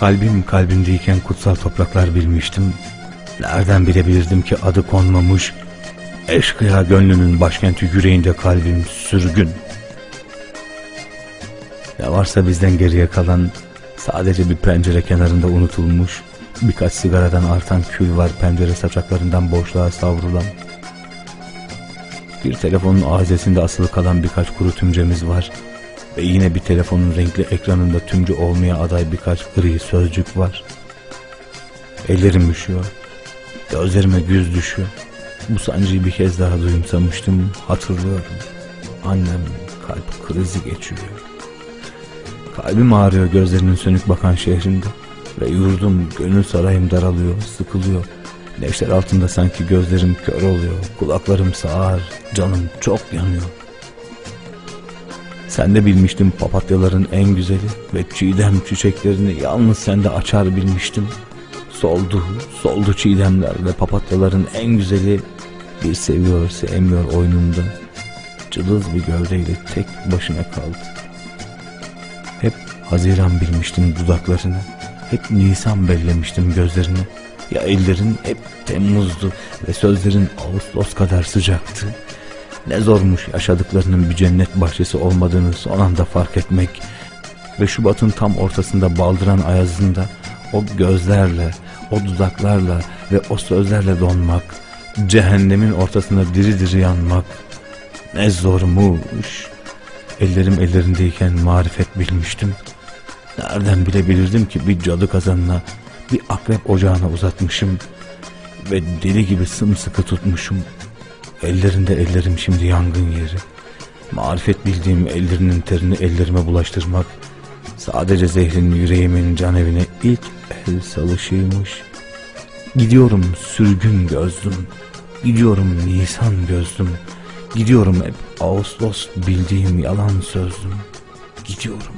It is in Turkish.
Kalbim kalbimdeyken kutsal topraklar bilmiştim. Nereden bilebilirdim ki adı konmamış. Eşkıya gönlünün başkenti yüreğinde kalbim sürgün. Ne varsa bizden geriye kalan sadece bir pencere kenarında unutulmuş. Birkaç sigaradan artan kül var pencere saçaklarından boşluğa savrulan. Bir telefonun azesinde asılı kalan birkaç kuru tümcemiz var. Ve yine bir telefonun renkli ekranında tümcü olmaya aday birkaç gri sözcük var. Ellerim üşüyor. Gözlerime güz düşüyor. Bu sancıyı bir kez daha duyumsamıştım. Hatırlıyorum. Annem kalp krizi geçiriyor. Kalbim ağrıyor gözlerinin sönük bakan şehrinde. Ve yurdum, gönül sarayım daralıyor, sıkılıyor. Neşter altında sanki gözlerim kör oluyor. Kulaklarım sağır, canım çok yanıyor. Sen de bilmiştim papatyaların en güzeli ve çiğdem çiçeklerini yalnız sende açar bilmiştim. Soldu, soldu çiğdemler ve papatyaların en güzeli bir seviyor sevmiyor oyununda. Cılız bir gövdeyle tek başına kaldı. Hep Haziran bilmiştim dudaklarını, hep Nisan bellemiştim gözlerini. Ya ellerin hep Temmuz'du ve sözlerin Ağustos kadar sıcaktı. Ne zormuş yaşadıklarının bir cennet bahçesi olmadığını son anda fark etmek ve Şubat'ın tam ortasında baldıran ayazında o gözlerle, o dudaklarla ve o sözlerle donmak, cehennemin ortasında diri diri yanmak ne zormuş. Ellerim ellerindeyken marifet bilmiştim. Nereden bilebilirdim ki bir cadı kazanına, bir akrep ocağına uzatmışım ve deli gibi sımsıkı tutmuşum. Ellerinde ellerim şimdi yangın yeri. Marifet bildiğim ellerinin terini ellerime bulaştırmak sadece zehrin yüreğimin can evine ilk el salışıymış. Gidiyorum sürgün gözlüm, gidiyorum Nisan gözlüm, gidiyorum hep Ağustos bildiğim yalan sözlüm, gidiyorum.